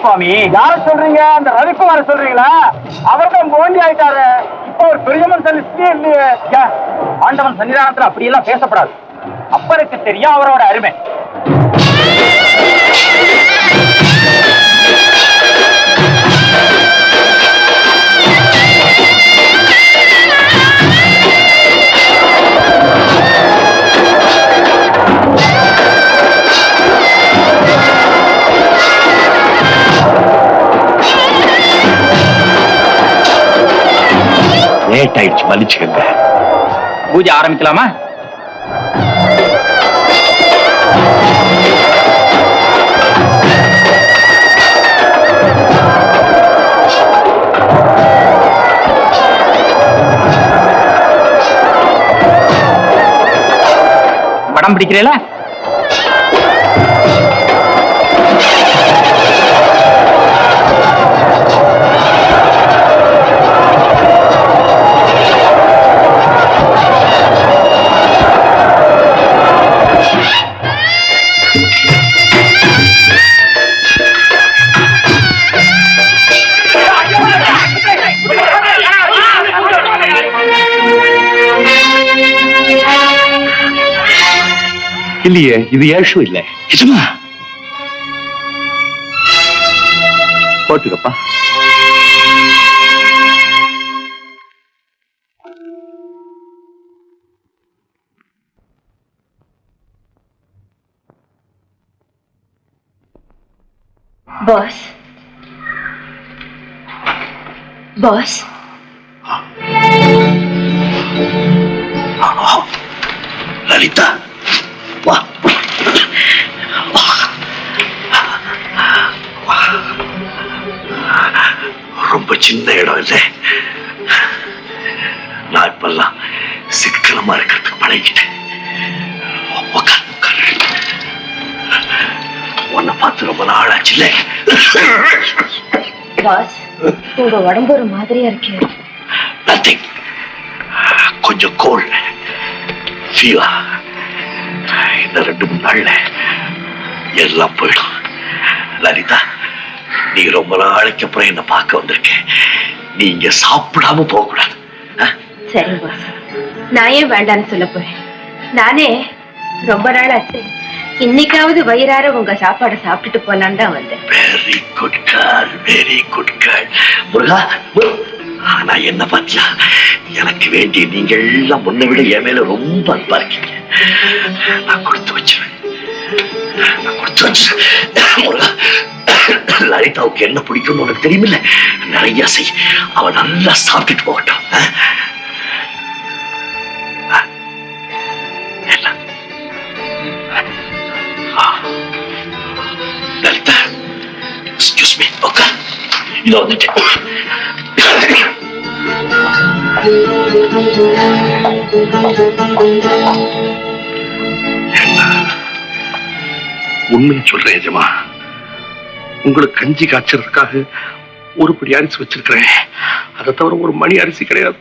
சுவாமி. யார சொல்றீங்க? அந்த ரவிக்குமார சொல்றீங்களா? அவர் தான் போண்டி ஆயிட்டாரு. இப்போ ஒரு பெரிய மனுஷன் இல்லையே. ஆண்டவன் சன்னிதானத்துல அப்படியெல்லாம் பேசப்படாது. அப்பருக்கு தெரியும் அவரோட அருமை. லேட் ஆயிடுச்சு. மன்னிச்சுக்கங்க. பூஜை ஆரம்பிக்கலாமா? படம் பிடிக்கிறீங்களா? இல்லையே இது ஏஷு இல்ல. நிஜமா? போட்டுக்கப்பா. பாஸ் பாஸ் லலிதா. ரொம்ப சின்ன இடம் இல்லை நான் இப்பெல்லாம் சிக்கனமா இருக்கிறதுக்கு பழகிட்டேன். உன்னை பார்த்து ரொம்ப நாள் ஆச்சுல்ல பாஸ் உங்க உடம்பு ஒரு மாதிரியா இருக்கு. நத்திங் கொஞ்சம் கோல்டு ஃபீவா இன்னும் ரெண்டு மூணு நாள்ல. எல்லாம் போயிடும். லலிதா நீ ரொம்ப நாளைக்கு அப்புறம் என்ன பார்க்க வந்திருக்க. நீ இங்க சாப்பிடாம போக கூடாது சரி நான் ஏன் வேண்டான்னு சொல்ல போறேன்? நானே ரொம்ப நாள் ஆச்சு. இன்னைக்காவது வயிறார உங்க சாப்பாடை சாப்பிட்டுட்டு போலான்னு தான் வந்தேன். Very good girl very good girl முருகா ஆனா என்ன பாத்தியா? எனக்கு வேண்டி நீங்க எல்லாம் முன்ன விட என் மேல ரொம்ப அன்பா இருக்கீங்க. நான் கொடுத்து வச்சிருவேன். நான் கொடுத்து வச்சிருவேன். லலிதாவுக்கு என்ன பிடிக்கும்னு உனக்கு தெரியுமில்ல? நிறைய செய். அவ நல்லா சாப்பிட்டுட்டு போகட்டும். ஆ? ஆ? என்ன? லலிதா எக்ஸ்கியூஸ் மீ ஓகே இதோ வந்துட்டேன். உண்மையை சொல்றேன் எஜமா. உங்களுக்கு கஞ்சி காய்ச்சறதுக்காக ஒரு படி அரிசி வச்சிருக்கிறேன். அதை தவிர ஒரு மணி அரிசி கிடையாது.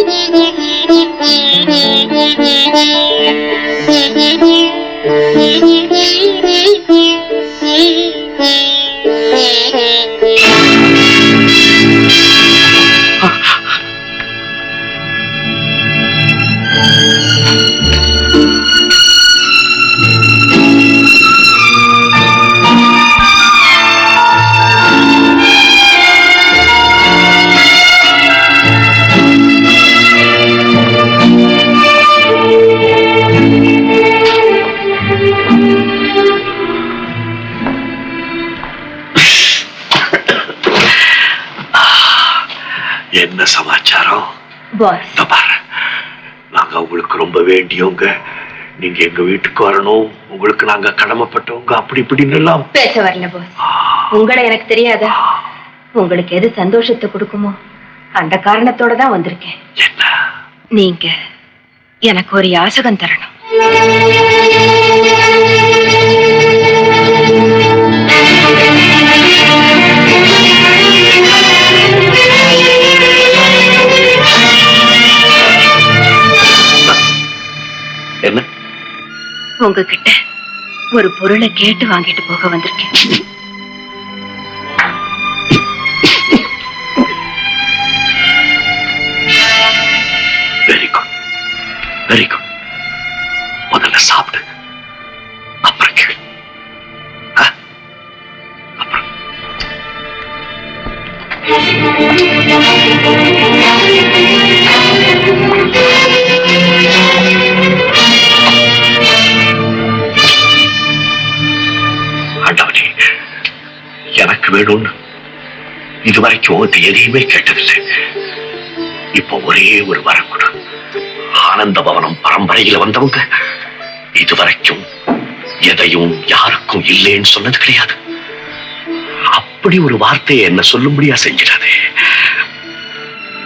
என்ன சமாச்சாரம்? பாஸ் பாரு. நாங்க உங்களுக்கு ரொம்ப வேண்டியவங்க நீங்க எங்க வீட்டுக்கு வரணும் உங்களுக்கு நாங்க கடமைப்பட்டவங்க அப்படி இப்படின்னு எல்லாம் பேச வரல பாஸ் உங்களை எனக்கு தெரியாதா? உங்களுக்கு எது சந்தோஷத்தை கொடுக்குமோ அந்த காரணத்தோட தான் வந்திருக்கேன். என்ன? நீங்க எனக்கு ஒரு யாசகம் தரணும். உங்ககிட்ட ஒரு பொருளை கேட்டு வாங்கிட்டு போக வந்திருக்கேன். எனக்கு வேணும்னு இதுவரைக்கும் அது எதையுமே கேட்டதில்லை. இப்போ ஒரே ஒரு வரம் கொடு ஆனந்த பவனம் பரம்பரையில வந்தவங்க இதுவரைக்கும் எதையும் யாருக்கும் இல்லைன்னு சொன்னது கிடையாது. அப்படி ஒரு வார்த்தையை என்ன சொல்லும்படியா செஞ்சிடாதே.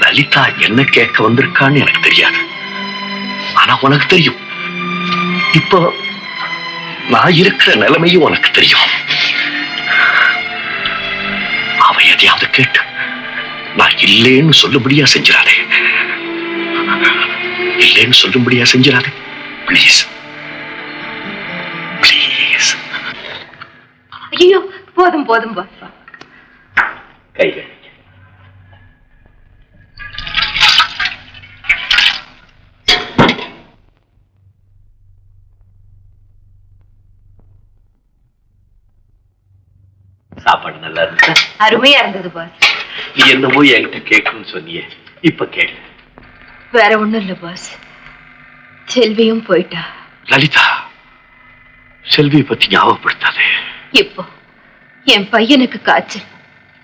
லலிதா என்ன கேட்க வந்திருக்கான்னு எனக்கு தெரியாது. ஆனா உனக்கு தெரியும். இப்போ நான் இருக்கிற நிலைமையும் உனக்கு தெரியும். அவ எதையாவது கேட்டு நான் இல்லேன்னு சொல்லும்படியா செஞ்சிடாதே. இல்லேன்னு சொல்லும்படியா செஞ்சிடாதே. ப்ளீஸ் ப்ளீஸ் ஐயோ போதும் போதும் பாஸ் கைகள். சாப்பாடு நல்லா இருந்துச்சா. அருமையா இருந்தது பாஸ் நீ என்னமோ என்கிட்ட கேட்கணும்னு சொன்னியே. இப்ப கேளு. வேற ஒண்ணும் இல்ல பாஸ் செல்வியும் போயிட்டா. லலிதா செல்வியை பத்தி ஞாபகப்படுத்தாதே. இப்போ என் பையனுக்கு காய்ச்சல்.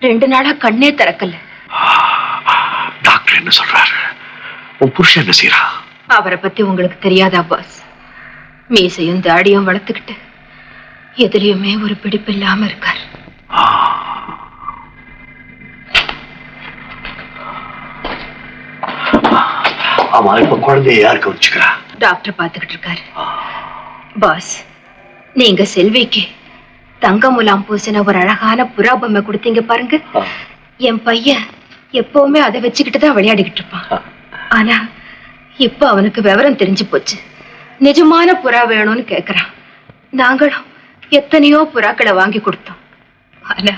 ரெண்டு நாளா கண்ணே திறக்கல. டாக்டர் என்ன சொல்றாரு? உன் புருஷன் என்ன செய்யறான் அவரை பத்தி உங்களுக்கு தெரியாதா பாஸ் மீசையும் தாடியும் வளர்த்துக்கிட்டு எதுலயுமே ஒரு பிடிப்பு இல்லாம இருக்கார். ஆமா இப்ப குழந்தைய யாருக்கு வச்சுக்கிறா டாக்டர் பாத்துக்கிட்டு இருக்காரு. பாஸ் நீங்க செல்விக்கு தங்க முலாம் பூசின ஒரு அழகான புறா பொம்மை கொடுத்தீங்க பாருங்க. என் பையன் எப்பவுமே அதை வச்சுக்கிட்டு தான் விளையாடிக்கிட்டு இருப்பான். ஆனா இப்ப அவனுக்கு விவரம் தெரிஞ்சு போச்சு. நிஜமான புறா வேணும்னு கேக்குறான். நாங்களும் எத்தனையோ புறாக்களை வாங்கி கொடுத்தோம். ஆனா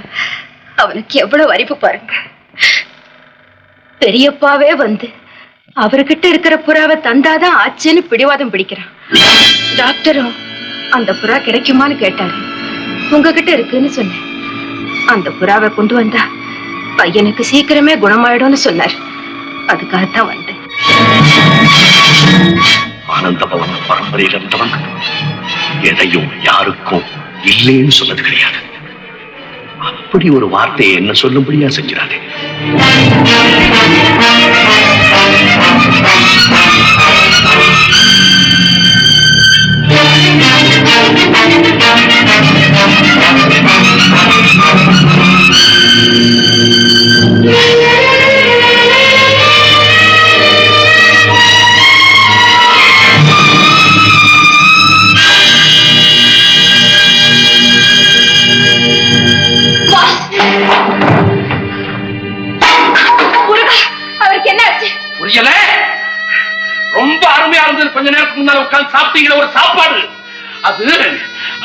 அவனுக்கு எவ்வளவு அறிவு பாருங்க. பெரியப்பாவே வந்து அவர்கிட்ட இருக்கிற புறாவை தந்தாதான் ஆச்சுன்னு பிடிவாதம் பிடிக்கிறான். டாக்டரும் அந்த புறா கிடைக்குமான்னு கேட்டாரு. உங்ககிட்ட இருக்குன்னு சொன்னேன். அந்த புறாவை கொண்டு வந்தா பையனுக்கு சீக்கிரமே குணமாயிடும்னு சொன்னார். அதுக்காகத்தான் வந்தேன். ஆனந்த பவன் பரம்பரையில் இருந்தவன் எதையும் யாருக்கும் இல்லைன்னு சொன்னது கிடையாது. அப்படி ஒரு வார்த்தையை என்ன சொல்லும்படியா செஞ்சிடாதே.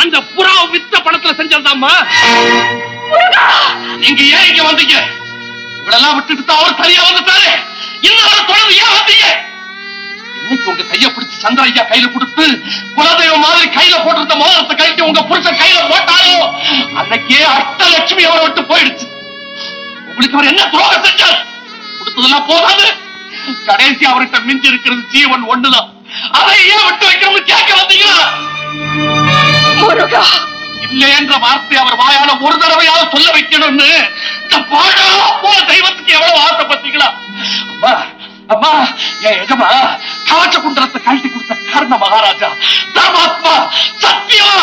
அந்த புறா வித்த பணத்துல செஞ்சதாமா நீங்க ஏன் இங்க வந்தீங்க? இவளெல்லாம் விட்டுட்டு தான் அவர் தனியா வந்துட்டாரு. இன்னொரு தொடர்ந்து ஏன் வந்தீங்க? இன்னைக்கு உங்க கைய பிடிச்சு சந்திரையா கையில கொடுத்து குலதெய்வம் மாதிரி கையில போட்டிருந்த மோதிரத்தை கழித்து உங்க புருஷன் கையில போட்டாலும் அன்னைக்கே அஷ்டலட்சுமி அவரை விட்டு போயிடுச்சு. உங்களுக்கு அவர் என்ன துரோகம் செஞ்சார்? கொடுத்ததெல்லாம் போதாது. கடைசி அவர்கிட்ட மிஞ்சி இருக்கிறது ஜீவன் ஒண்ணுதான். அதை ஏன் விட்டு வைக்கணும்னு கேட்க வந்தீங்களா? முருகா இல்லை என்ற வார்த்தை அவர் வாயால ஒரு தடவையாவது சொல்ல வைக்கணும்னு. இந்த போல தெய்வத்துக்கு எவ்வளவு ஆசைப்பட்டீங்களா? அம்மா அம்மா என் எஜமா காச்சகுண்டலத்தை கழட்டி கொடுத்த கர்ண மகாராஜா தர்மாத்மா சத்தியமா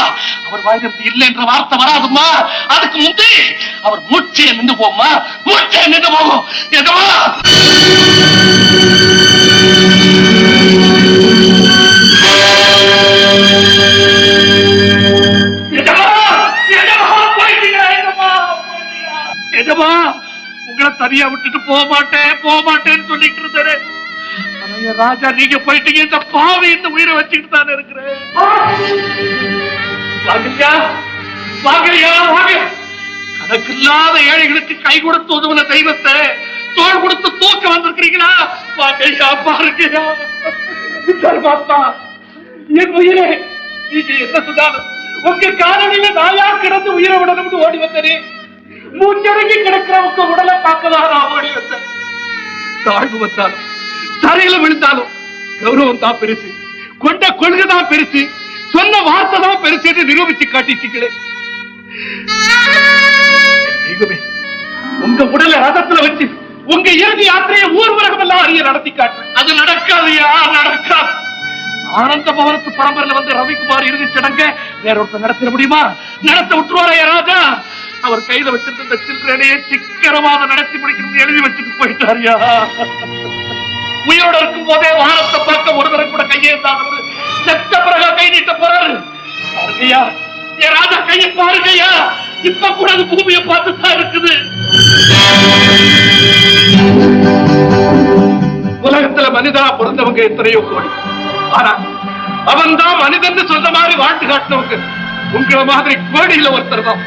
அவர் வாயிலிருந்து இல்லை என்ற வார்த்தை வராதுமா அதுக்கு முந்தி அவர் மூச்சே நின்று போமா மூச்சே நின்று போகும். எஜமா! எஜமா உங்களை தனியா விட்டுட்டு போக மாட்டேன் போக மாட்டேன்னு சொல்லிட்டு இருந்தாரு ராஜா நீங்க போயிட்டீங்க இந்த பாவை இந்த உயிரை வச்சுக்கிட்டு தானே இருக்கிறேன். வாங்கய்யா வாங்கய்யா வாங்க. ஏழைகளுக்கு கை கொடுத்து உதவுன தெய்வத்தை தோள் கொடுத்து தூக்க வந்திருக்கிறீங்களா? வாங்கய்யா பாருங்கய்யா தர்மாத்மா என் உயிரே நீங்க என்ன சொன்னாலும் உங்க காலனில நாயா கிடந்து உயிரை விடணும்னு ஓடி வந்தேன். மூச்சடங்கி கிடக்கிறவங்க உடலை பார்க்கதாக நான் ஓடி தாழ்வு வந்தாலும் தரையில விழுந்தாலும் கௌரவம் தான் பெருசு. கொண்ட கொள்கை தான் பெருசு. சொன்ன வார்த்தை தான் பெருசு என்று நிரூபிச்சு காட்டிட்டீங்களே உங்க உடலை ரதத்துல வச்சு உங்க இறுதி யாத்திரையை ஊர் உலகம் எல்லாம் அறிய நடத்தி காட்டு. அது நடக்காதுயா? நடக்காது. ஆனந்த பவனத்து பரம்பரையில் வந்து ரவிக்குமார் இறுதி சடங்க வேற ஒருத்தர் நடத்திட முடியுமா? நடத்த விட்டுருவாரா ராஜா? அவர் கையில வச்சிருந்த இந்த சில்லறையே சிக்கரமாக நடத்தி முடிக்கணும் எழுதி வச்சுட்டு போயிட்டாரியா? உயிரோட இருக்கும் போதே வானத்தை பார்க்க ஒருவரை கூட கையே இருந்தாங்க செத்த பிறகு கை நீட்ட போறாரு. பாருங்கய்யா என் ராஜா கையை பாருங்கய்யா. இப்ப கூட அது பூமியை பார்த்து தான் இருக்குது. உலகத்துல மனிதனா பிறந்தவங்க எத்தனையோ கோடி. ஆனா அவன் தான் மனிதன் சொல்ற மாதிரி வாழ்த்து காட்டினவங்க. உங்களை மாதிரி கோடியில ஒருத்தர் தான்.